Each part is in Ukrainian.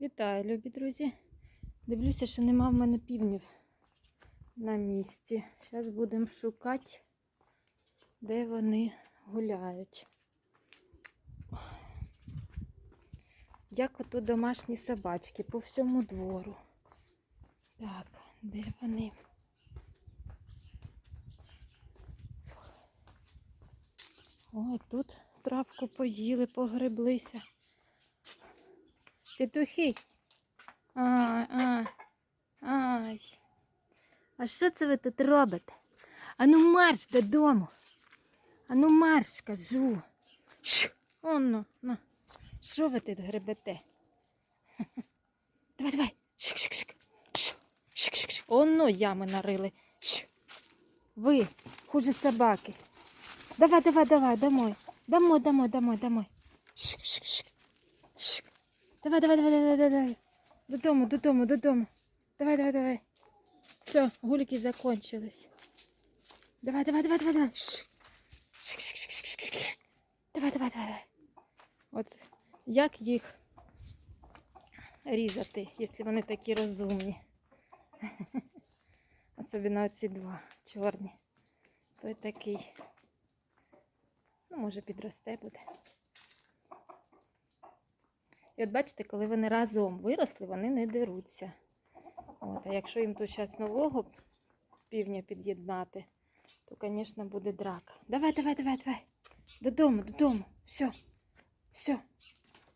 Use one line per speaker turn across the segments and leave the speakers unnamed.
Вітаю, любі друзі. Дивлюся, що нема в мене півнів на місці. Зараз будемо шукати, де вони гуляють. Як ото домашні собачки по всьому двору. Так, де вони? Ой, тут травку поїли, погреблися. Петухи. Ай, ай, ай. А що це ви тут робите? Ану марш додому. Ану марш, кажу. Онно, на. Що ви тут гребете? Давай, давай. Шик-шик-шик. Шик-шик-шик. Онно ями нарили. Ви, хуже собаки. Давай, давай, давай, домой. Домой, домой, домой, домой. Давай, давай, давай, давай, давай. Додому, додому, додому. Давай, давай, давай. Все, гульки закончились. Давай, давай, давай, давай, давай. Давай, давай, давай, давай. От як їх різати, якщо вони такі розумні. Особливо ці два чорні. Той такий. Ну, може, підросте буде. І от бачите, коли вони разом виросли, вони не деруться. От, а якщо їм тут зараз нового півня під'єднати, то, звісно, буде драка. Давай, давай, давай, давай. Додому, додому. Все. Все.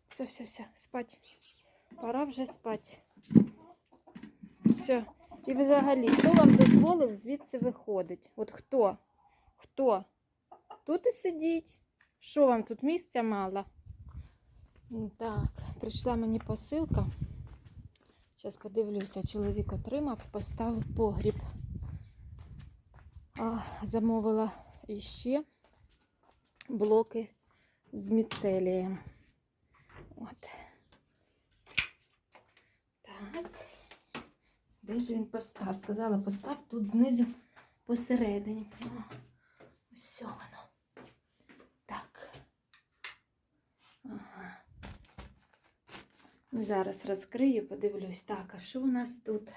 Все, все, все. Спать. Пора вже спати. Все. І взагалі, хто вам дозволив звідси виходить? От хто? Хто? Тут і сидіть. Що вам тут місця мало? Так, прийшла мені посилка. Зараз подивлюся, чоловік отримав, поставив погріб. А, замовила іще блоки з міцелієм. От. Так. Де ж він постав? Сказала, постав тут знизу посередині. О, ось воно. Так. Ага. Зараз розкрию, подивлюсь. Так, а що у нас тут?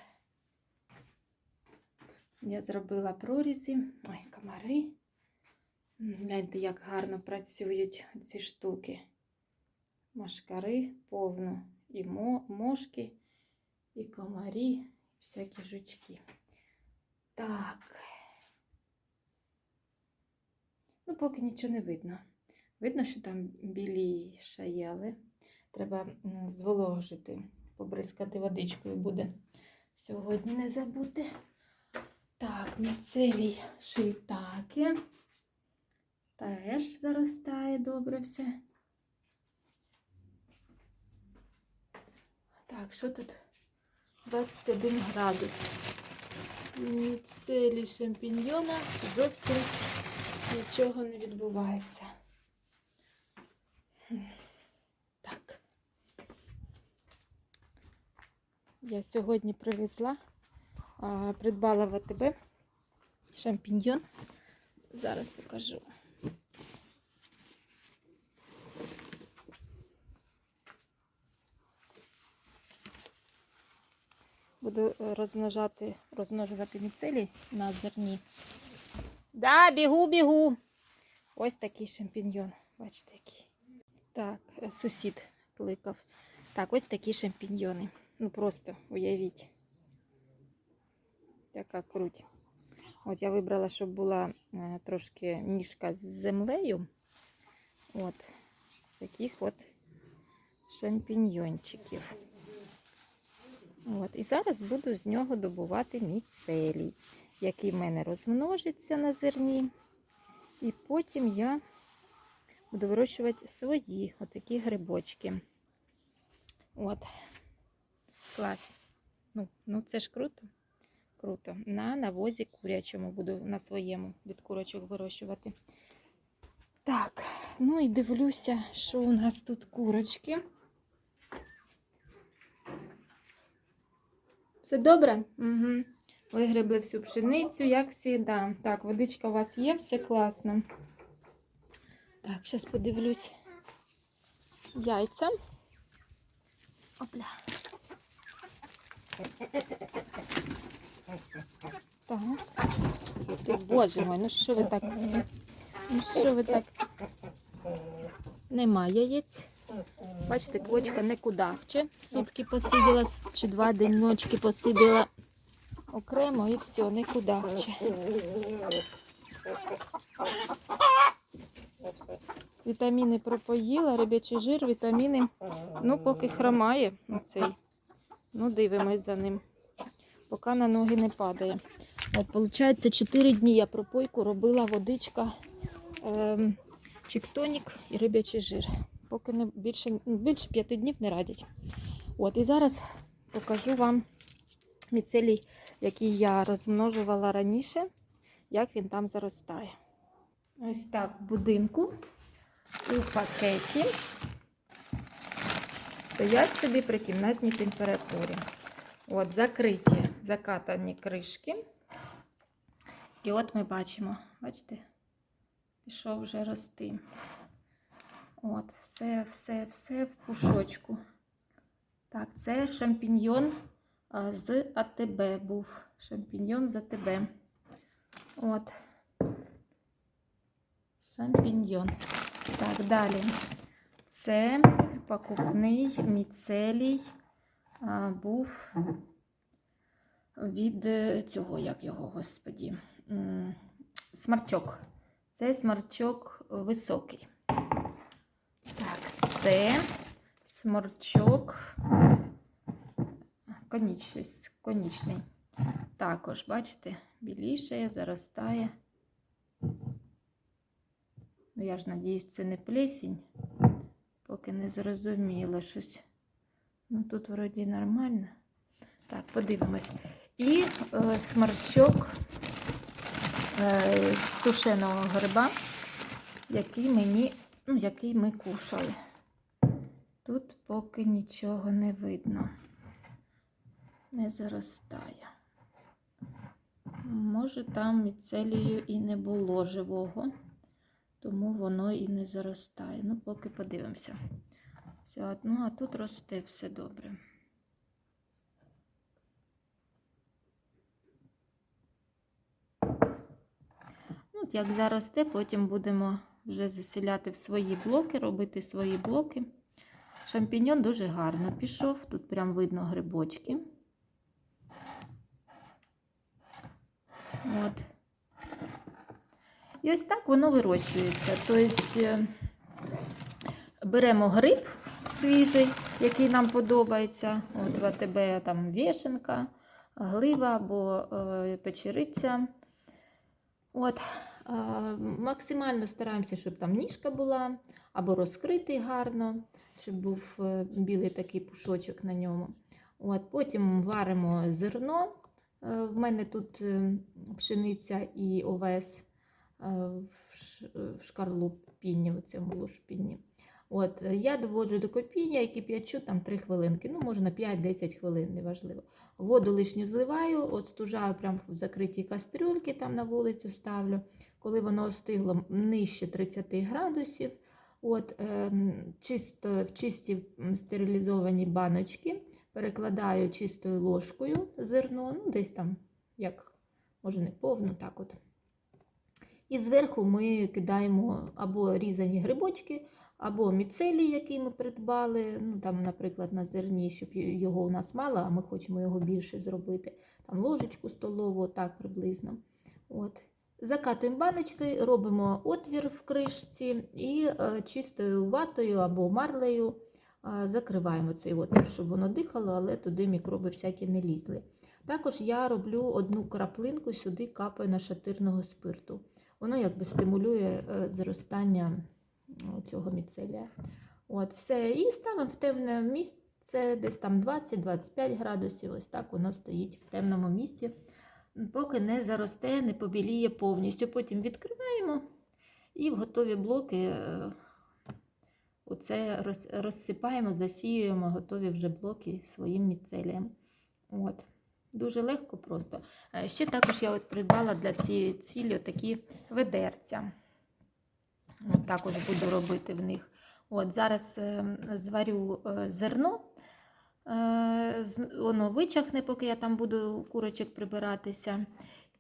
Я зробила прорізі. Ой, комари. Гляньте, як гарно працюють ці штуки. Машкари повно. І мошки, і комарі, і всякі жучки. Так. Ну, поки нічого не видно. Видно, що там білі шаяли. Треба зволожити, побризкати водичкою буде. Сьогодні не забути. Так, міцелій шийтаки. Теж заростає добре все. Так, що тут? 21 градус. Міцелій шампіньйона зовсім нічого не відбувається. Так. Я сьогодні привезла, придбала в АТБ шампіньйон. Зараз покажу. Буду розмножати, розмножувати міцелій на зерні. Да, бігу, бігу. Ось такий шампіньйон. Бачите, який. Так, сусід кликав. Так, ось такі шампіньйони. Ну просто уявіть. Яка круть. От я вибрала, щоб була е, трошки ніжка з землею. От, з таких от шампіньйончиків. От, і зараз буду з нього добувати міцелій, який в мене розмножиться на зерні. І потім я буду вирощувати свої отакі грибочки. От. Клас. Ну, ну це ж круто. Круто. На навозі курячому буду на своєму від курочок вирощувати. Так, ну і дивлюся, що у нас тут курочки. Все добре? Угу. Вигребли всю пшеницю, як завжди. Так, водичка у вас є, все класно. Так, зараз подивлюсь яйця. Опля. Так. Боже мой, ну що ви так? Ну що ви так? Нема яєць. Бачите, квочка не кудахче. Сутки посиділа чи два денечки посиділа окремо і все, не кудахче. Вітаміни пропоїла, рибячий жир, вітаміни. Ну, поки хромає цей. Ну, дивимось за ним. Поки на ноги не падає. От, виходить, 4 дні я пропойку робила водичка, ем, чіктонік і рибячий жир. Поки не більше, більше 5 днів не радять. От, і зараз покажу вам міцелій, який я розмножувала раніше, як він там заростає. Ось так в будинку у пакеті стоять собі при кімнатній температурі. От, закриті, закатані кришки. І от ми бачимо, бачите, пішов вже рости. От, все, все, все в пушочку. Так, це шампіньйон з АТБ був. Шампіньйон з АТБ. От. Шампіньйон. Так, далі. Це покупний міцелій був від цього, як його, господі, смарчок. Це смарчок високий. Так, це сморчок конічний. конічний. Також, бачите, білішає, заростає. Ну, я ж надіюсь, це не плесінь, поки не зрозуміло щось. Ну, тут вроді нормально. Так, подивимось. І е, смарчок е, з сушеного гриба, який мені, ну, який ми кушали. Тут поки нічого не видно. Не заростає. Може, там міцелію і не було живого, тому воно і не заростає. Ну, поки подивимося. Все одно, а тут росте все добре. Ну, от як заросте, потім будемо вже заселяти в свої блоки, робити свої блоки. Шампіньон дуже гарно пішов. Тут прям видно грибочки. От. І ось так воно вирощується. Тобто е, беремо гриб свіжий, який нам подобається. От в АТБ там вішенка, глива або е, печериця. От, е, максимально стараємося, щоб там ніжка була, або розкритий гарно, щоб був білий такий пушочок на ньому. От, потім варимо зерно. В мене тут пшениця і овес в ш- шкарлупінні, в цьому лушпінні. От, е, я доводжу до кипіння і кип'ячу там 3 хвилинки, ну, може на 5-10 хвилин, неважливо. Воду лишню зливаю, от стужаю прямо в закритій кастрюльці, там на вулицю ставлю. Коли воно остигло нижче 30 градусів, от, ем, чисто, в чисті стерилізовані баночки перекладаю чистою ложкою зерно, ну десь там, як, може не повну, так от. І зверху ми кидаємо або різані грибочки, або міцелій, який ми придбали. Ну, там, наприклад, на зерні, щоб його у нас мало, а ми хочемо його більше зробити. Там ложечку столову, так приблизно. От. Закатуємо баночки, робимо отвір в кришці і е, чистою ватою або марлею е, закриваємо цей отвір, щоб воно дихало, але туди мікроби всякі не лізли. Також я роблю одну краплинку, сюди капаю нашатирного спирту. Воно якби стимулює е, зростання ну, цього міцелія. От, все. І ставимо в темне місце, десь там 20-25 градусів. Ось так воно стоїть в темному місці, поки не заросте, не побіліє повністю. Потім відкриваємо і в готові блоки е, оце розсипаємо, засіюємо готові вже блоки своїм міцелієм. От. Дуже легко просто. Е, Ще також я от придбала для цієї цілі такі ведерця. От також буду робити в них. От Зараз е, зварю е, зерно, воно вичахне, поки я там буду курочок прибиратися.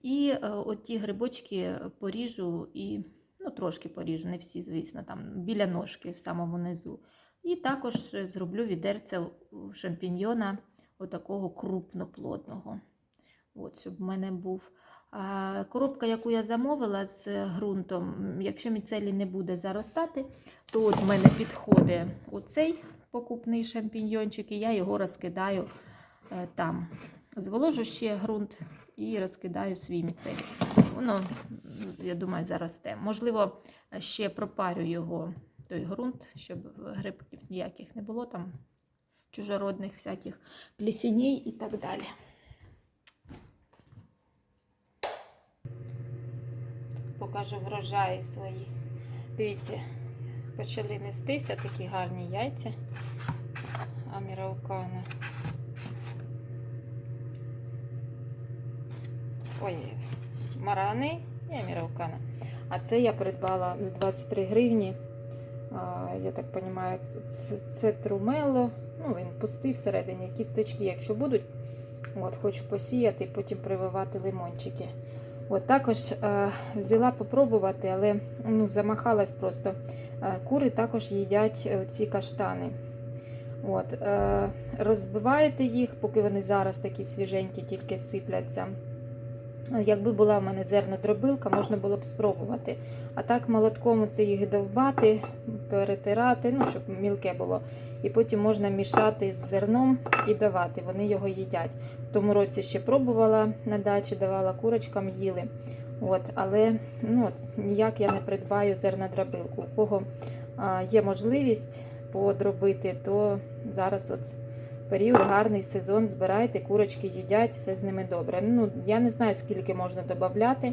І от ті грибочки поріжу і ну, трошки поріжу, не всі, звісно, там біля ножки в самому низу. І також зроблю відерце шампіньйона отакого крупноплодного. От, щоб в мене був. А, коробка, яку я замовила з ґрунтом, якщо міцелій не буде заростати, то от в мене підходить оцей покупний шампіньйончик, і я його розкидаю е, там. Зволожу ще ґрунт і розкидаю свій міцелій. Воно, я думаю, заросте. Можливо, ще пропарю його, той ґрунт, щоб грибків ніяких не було там, чужородних всяких плісіней і так далі. Покажу врожаї свої. Дивіться, почали нестися такі гарні яйця Аміраукана. Ой, марани і Аміраукана. А це я придбала за 23 гривні. Я так розумію, це трумело. Ну, він пустий всередині, кісточки, якщо будуть. От, хочу посіяти, потім прививати лимончики. От також е, взяла попробувати, але ну, замахалась просто. Е, кури також їдять е, ці каштани. От, е, розбиваєте їх, поки вони зараз такі свіженькі, тільки сипляться. Е, Якби була в мене зернодробилка, можна було б спробувати. А так молотком це їх довбати, перетирати, ну, щоб мілке було. І потім можна мішати з зерном і давати. Вони його їдять. В тому році ще пробувала на дачі, давала курочкам, їли. От, але ну, от, ніяк я не придбаю зернодробилку. У кого а, є можливість подробити, то зараз от період гарний сезон, збирайте, курочки їдять, все з ними добре. Ну, я не знаю, скільки можна додати,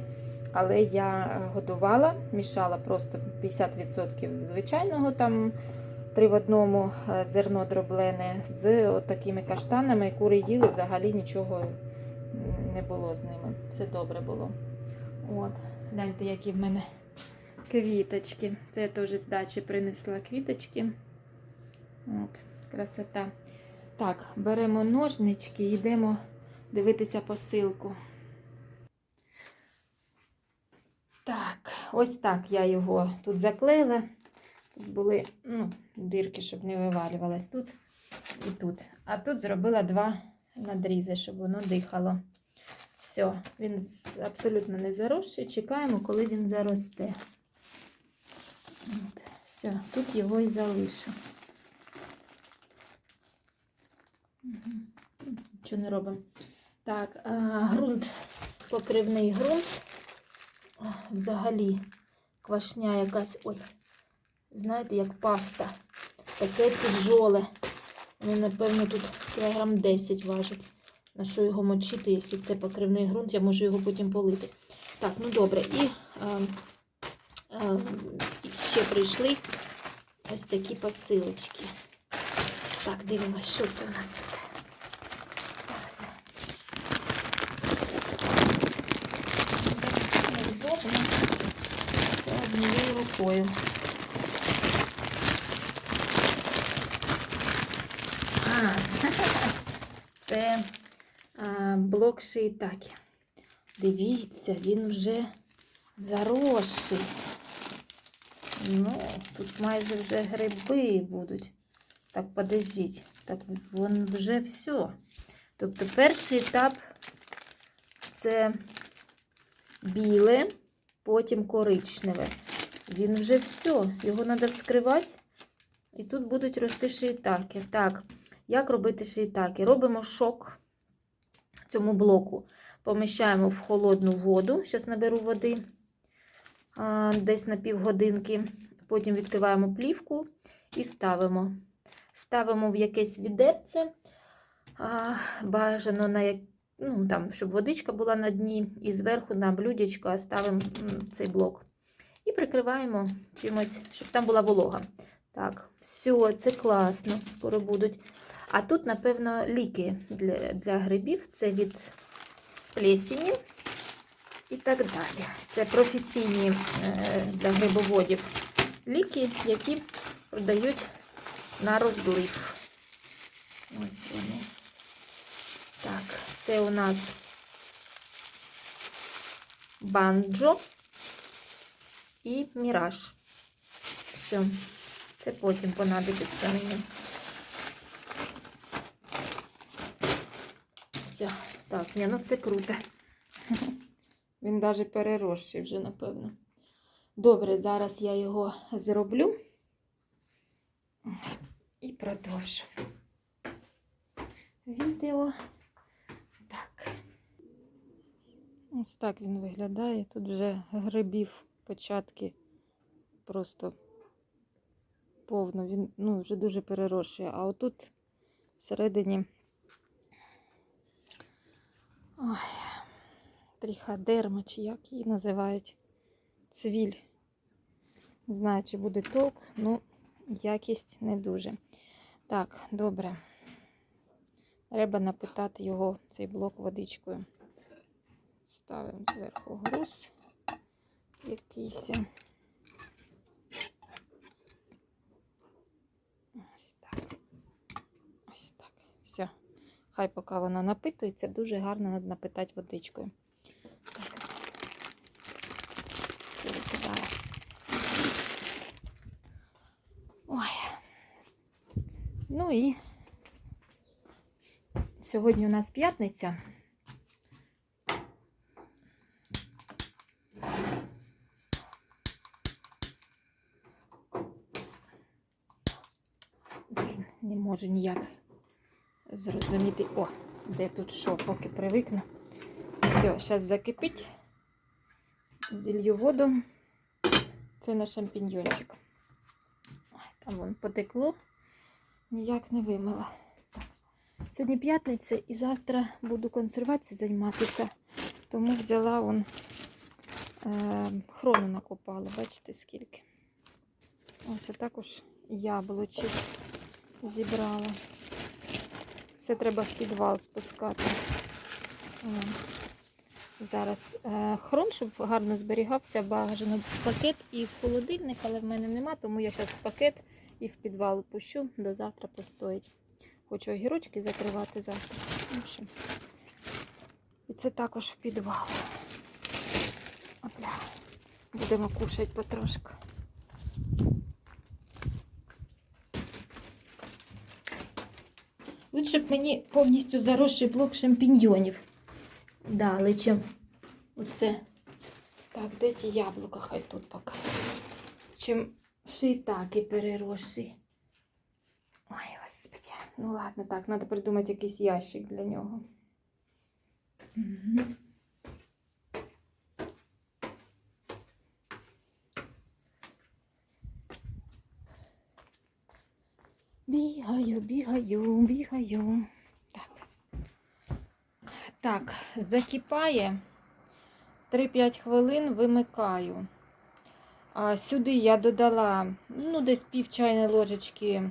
але я е, годувала, мішала просто 50% звичайного там. Три в одному е, зерно дроблене з от такими каштанами. Кури їли, взагалі нічого не було з ними. Все добре було. От, гляньте, які в мене квіточки. Це я теж з дачі принесла квіточки. От, красота. Так, беремо ножнички і йдемо дивитися посилку. Так, ось так я його тут заклеїла. Тут були ну, дирки, щоб не вивалювалось тут і тут. А тут зробила два надрізи, щоб воно дихало. Все, він абсолютно не заросший. Чекаємо, коли він заросте. От, все, тут його і залишу. Нічого не робимо. Так, а, ґрунт, покривний ґрунт. Взагалі квашня якась. Ой, знаєте, як паста. Таке тяжоле. Ну, напевно, тут кілограм 10 важить. На що його мочити, якщо це покривний ґрунт, я можу його потім полити. Так, ну добре. І, е, е, ще прийшли ось такі посилочки. Так, дивимось, що це в нас тут. Зараз. Невдобно. Все однією. А, це а, блок шиїтаки. Дивіться, він вже заросший. Ну, тут майже вже гриби будуть. Так, подождіть. Так, вон вже все. Тобто перший етап це біле, потім коричневе. Він вже все. Його треба вскривати. І тут будуть рости шиїтаки. Так, як робити шиїтаки? Робимо шок цьому блоку. Поміщаємо в холодну воду. Зараз наберу води десь на півгодинки. Потім відкриваємо плівку і ставимо. Ставимо в якесь відерце. Бажано на як... ну, там, щоб водичка була на дні, і зверху на блюдечко ставимо цей блок. Прикриваємо чимось, щоб там була волога. Так, все, це класно, скоро будуть. А тут, напевно, ліки для, для грибів. Це від плесені і так далі. Це професійні е, для грибоводів ліки, які продають на розлив. Ось вони. Так, Це у нас банджо і міраж. Все, це потім понадобиться мені. Все, так, ні, ну це круто. Він навіть переросший вже, напевно. Добре, зараз я його зроблю і продовжу відео. Так. Ось так він виглядає. Тут вже грибів початки просто повно. Він ну, вже дуже переросший. А отут всередині ой, тріходерма, чи як її називають, цвіль. Не знаю, чи буде толк, ну, якість не дуже. Так, добре. Треба напитати його, цей блок водичкою. Ставимо зверху груз якийсь. Ось так. Ось так. Все. Хай поки воно напитується, дуже гарно треба напитати водичкою. Так. Ой. Ну і сьогодні у нас п'ятниця. Можу ніяк зрозуміти. О, де тут що, поки привикну. Все, зараз закипить. Зілью воду. Це на шампіньйончик. Там вон потекло, ніяк не вимила. Сьогодні п'ятниця і завтра буду консервацією займатися. Тому взяла вон е, хрону накопала, бачите скільки. Ось а також яблучок зібрала. Це треба в підвал спускати. Зараз е, хрон, щоб гарно зберігався, бажано пакет і в холодильник, але в мене нема, тому я зараз в пакет і в підвал пущу, до завтра постоїть. Хочу огірочки закривати завтра. І це також в підвал. Опля. Будемо кушати потрошку. Лучше щоб мені повністю заросший блок шампіньйонів дали, чим оце. Так, де ті яблука, хай тут поки. Чим шийтаки переросший. Ой, господи. Ну ладно, так, треба придумати якийсь ящик для нього. Угу. Бігаю, бігаю, бігаю. Так. Так, закипає. 3-5 хвилин вимикаю. А сюди я додала ну, десь пів чайної ложечки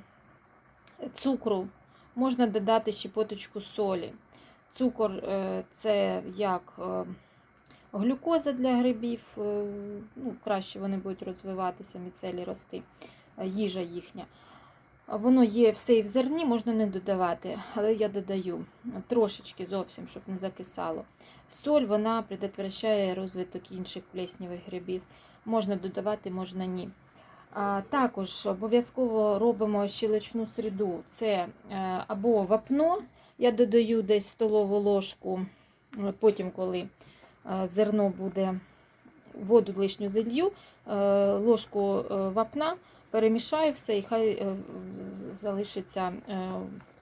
цукру. Можна додати щепоточку солі. Цукор е, це як е, глюкоза для грибів. е, Ну, краще вони будуть розвиватися, міцелі рости, їжа їхня. Воно є все і в зерні, можна не додавати, але я додаю трошечки зовсім, щоб не закисало. Соль вона предотвращає розвиток інших плеснівих грибів. Можна додавати, можна ні. А, також обов'язково робимо щелочну середу. Це е, або вапно, я додаю десь столову ложку, е, потім, коли е, зерно буде, воду лишню зілью, ложку вапна перемішаю все і хай е, залишиться е,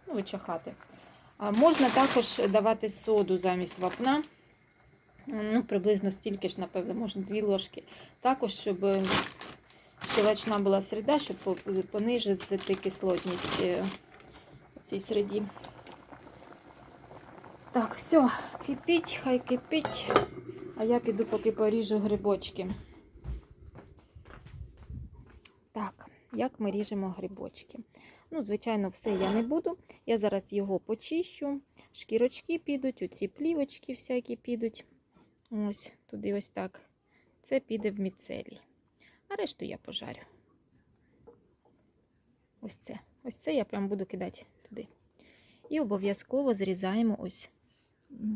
ну, вичахати. Можна також давати соду замість вапна. Ну, Приблизно стільки ж, напевно, можна дві ложки. Також, щоб щелочна була середа, щоб понижити кислотність е, в цій середі. Так, все, кипіть, хай кипіть. А я піду поки поріжу грибочки. Так, як ми ріжемо грибочки. Ну, звичайно, все я не буду. Я зараз його почищу. Шкірочки підуть, оці плівочки всякі підуть. Ось, туди ось так. Це піде в міцелі. А решту я пожарю. Ось це. Ось це я прям буду кидати туди. І обов'язково зрізаємо ось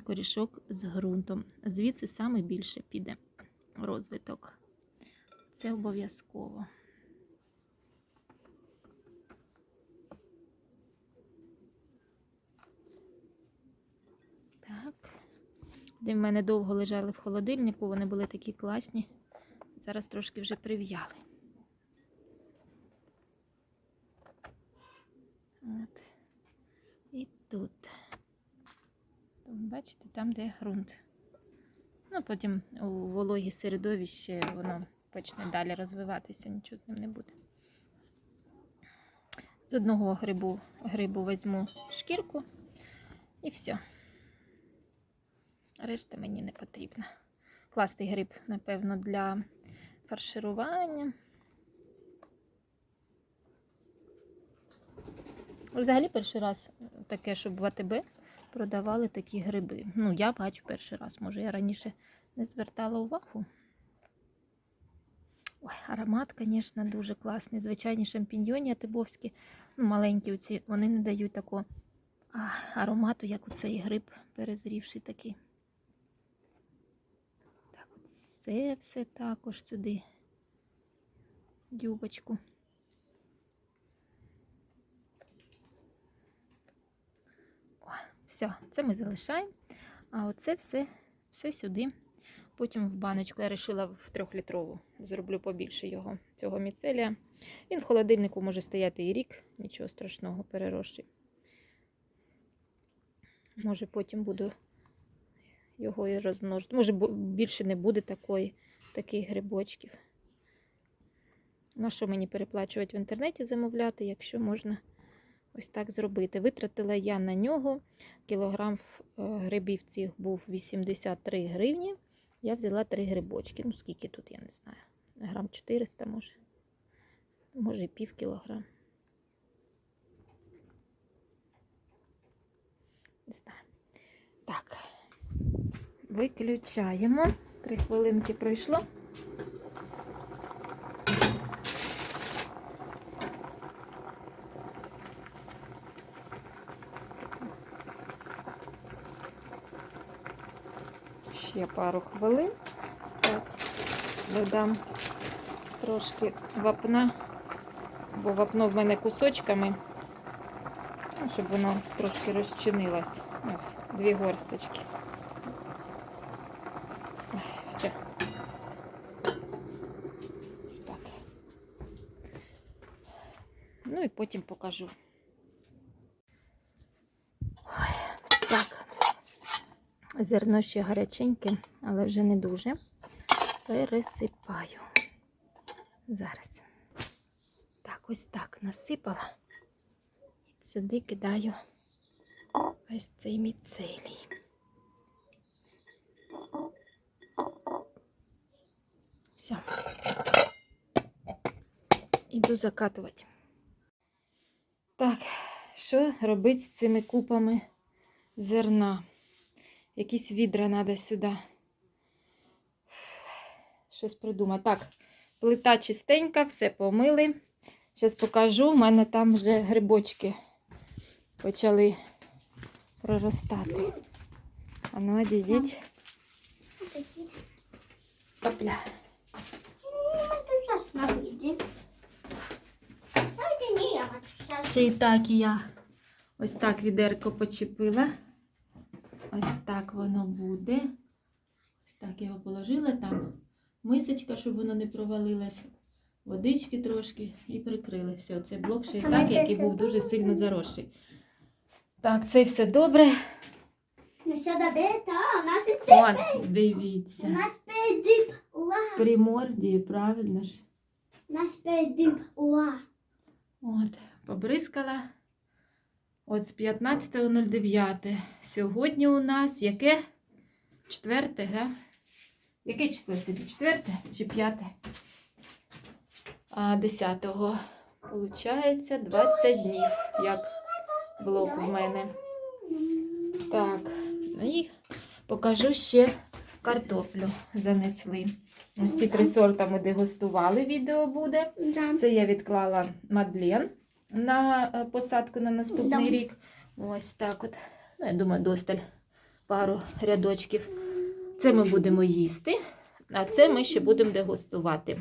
корішок з ґрунтом. Звідси саме більше піде розвиток. Це обов'язково. Так. Де в мене довго лежали в холодильнику, вони були такі класні. Зараз трошки вже прив'яли. От. І тут. Бачите, там, де ґрунт. Ну, потім у вологі середовищі воно почне далі розвиватися, нічого з ним не буде. З одного грибу, грибу візьму шкірку і все. Решта мені не потрібна. Класний гриб, напевно, для фарширування. Взагалі перший раз таке, щоб в АТБ продавали такі гриби. Ну, я бачу перший раз, може, я раніше не звертала увагу. Ой, аромат, звісно, дуже класний. Звичайні шампіньйоні атибовські, ну, маленькі оці, вони не дають такого аромату, як у цей гриб перезрівший такий. Так, от все, також сюди. Дюбочку. О, все, це ми залишаємо. А оце все, все сюди. Потім в баночку я вирішила в трьохлітрову. Зроблю побільше його, цього міцелія. Він в холодильнику може стояти і рік, нічого страшного, переросший. Може, потім буду його і розмножити. Може, більше не буде такої, таких грибочків. На що мені переплачувати в інтернеті замовляти, якщо можна ось так зробити. Витратила я на нього кілограм е, грибів цих був 83 гривні. Я взяла 3 грибочки. Ну, скільки тут, я не знаю. Грам 400, може. Може, і пів кілограм. Не знаю. Виключаємо. Три хвилинки пройшло. Ще пару хвилин. Так, додам трошки вапна, бо вапно в мене кусочками, ну, щоб воно трошки розчинилось. Ось, дві горсточки. Ой, Все. Ось так. Ну і потім покажу. Ой, так. Зерно ще гаряченьке, але вже не дуже. Пересипаю. Зараз. Так, ось так насипала. І сюди кидаю ось цей міцелій. Все. Іду закатувати. Так, що робити з цими купами зерна? Якісь відра треба сюди. Щось придумати. Так, плита чистенька, все помили. Зараз покажу. У мене там вже грибочки почали проростати. А ну, одійдіть. Опля. Ще й так і я ось так відерко почепила. Ось так воно буде. Ось так я його положила там. Мисочка, щоб воно не провалилось. Водички трошки і прикрили. Все, це блок ще й так, який був дуже сильно заросший. Так, це все добре.
Все добре, та, у нас і
От, дивіться.
нас передип, ура,
Примордії, правильно ж.
у нас передип.
От, побризкала. От з 15.09. Сьогодні у нас яке? Четверте, га? Яке число сьогодні? Четверте чи п'яте? А 10-го. Получається 20 днів, як блок в мене. Так, і покажу ще картоплю занесли. Ось ці три сорта ми дегустували, відео буде. Це я відклала Мадлен на е, посадку на наступний
Да.
рік. Ось так от. Ну, я думаю, досталь пару рядочків. Це ми будемо їсти, а це ми ще будемо дегустувати.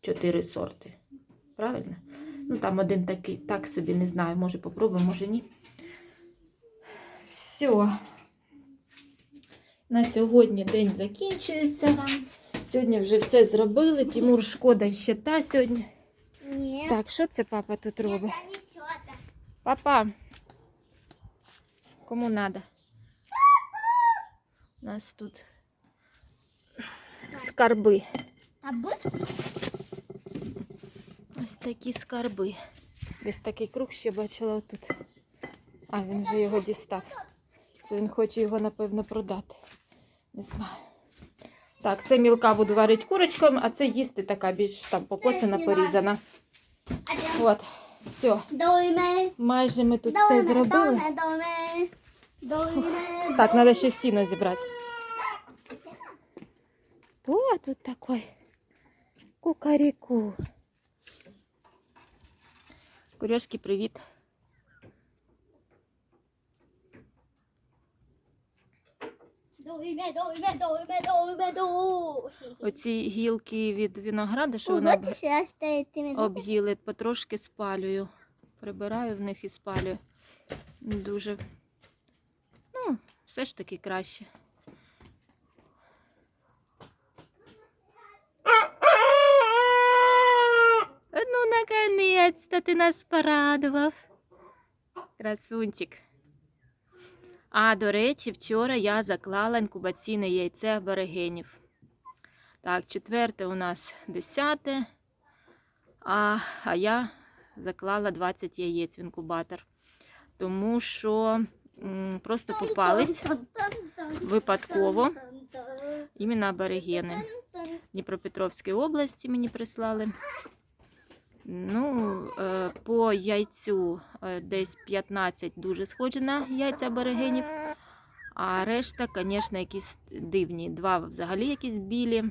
Чотири сорти. Правильно? Ну, там один такий, так собі не знаю, може попробуємо, може ні. Все. На сьогодні день закінчується. Сьогодні вже все зробили. Тимур шкода ще та сьогодні.
Нет.
Так, що це папа тут робить?
Это не.
Папа. Кому надо? У нас тут скарби.
А
Ось такі скарби. Десь такий круг ще бачила отут. А, він вже його дістав. Це він хоче його, напевно, продати. Не знаю. Так, це мілка буду варити курочком, а це їсти така більш там покоцана, порізана. От, все. Майже ми тут все зробили. Так, треба ще сіно зібрати. Хто тут такой? Кукаріку. Курьошки, привіт.
Дойме, дойме, дойме, дойме, дойме.
Оці гілки від винограду, що
стоит ты
об'їли, потрошки спалюю. Прибираю в них і спалюю. Дуже. Ну, все ж таки краще. Ну, наконець-то ти нас порадував. Красунчик. А, до речі, вчора я заклала інкубаційне яйце аборигенів. Так, четверте у нас десяте. А, а я заклала 20 яєць в інкубатор. Тому що м, просто попались випадково іменно аборигени. Дніпропетровської області мені прислали. Ну, е, по яйцю е, десь 15 дуже схожі на яйця аборигенів. А решта, звісно, якісь дивні. Два взагалі якісь білі,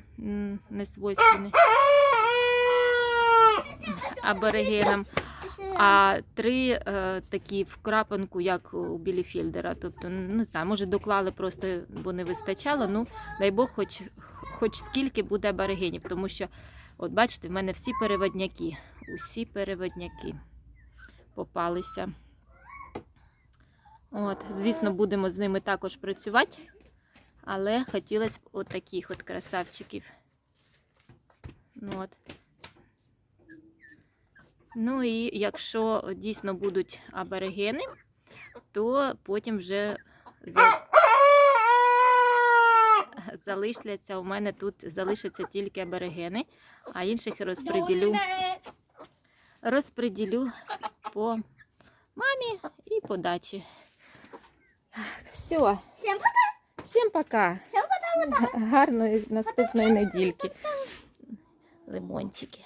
несвойственні аборигенам. А три е, такі в крапинку, як у Біліфільдера. Тобто, не знаю, може доклали просто, бо не вистачало. Ну, дай Бог, хоч, хоч скільки буде аборигенів, тому що, от бачите, в мене всі переводняки. Усі переводняки попалися. От, звісно, будемо з ними також працювати, але хотілося б от таких от красавчиків. Ну, От. Ну і якщо дійсно будуть аборигени, то потім вже залишляться у мене тут залишаться тільки аборигени, а інших розподілю, розподілю по мамі і по дачі. Все,
Всем
всім пока.
Всім
Гарної наступної недільки. Лимончики.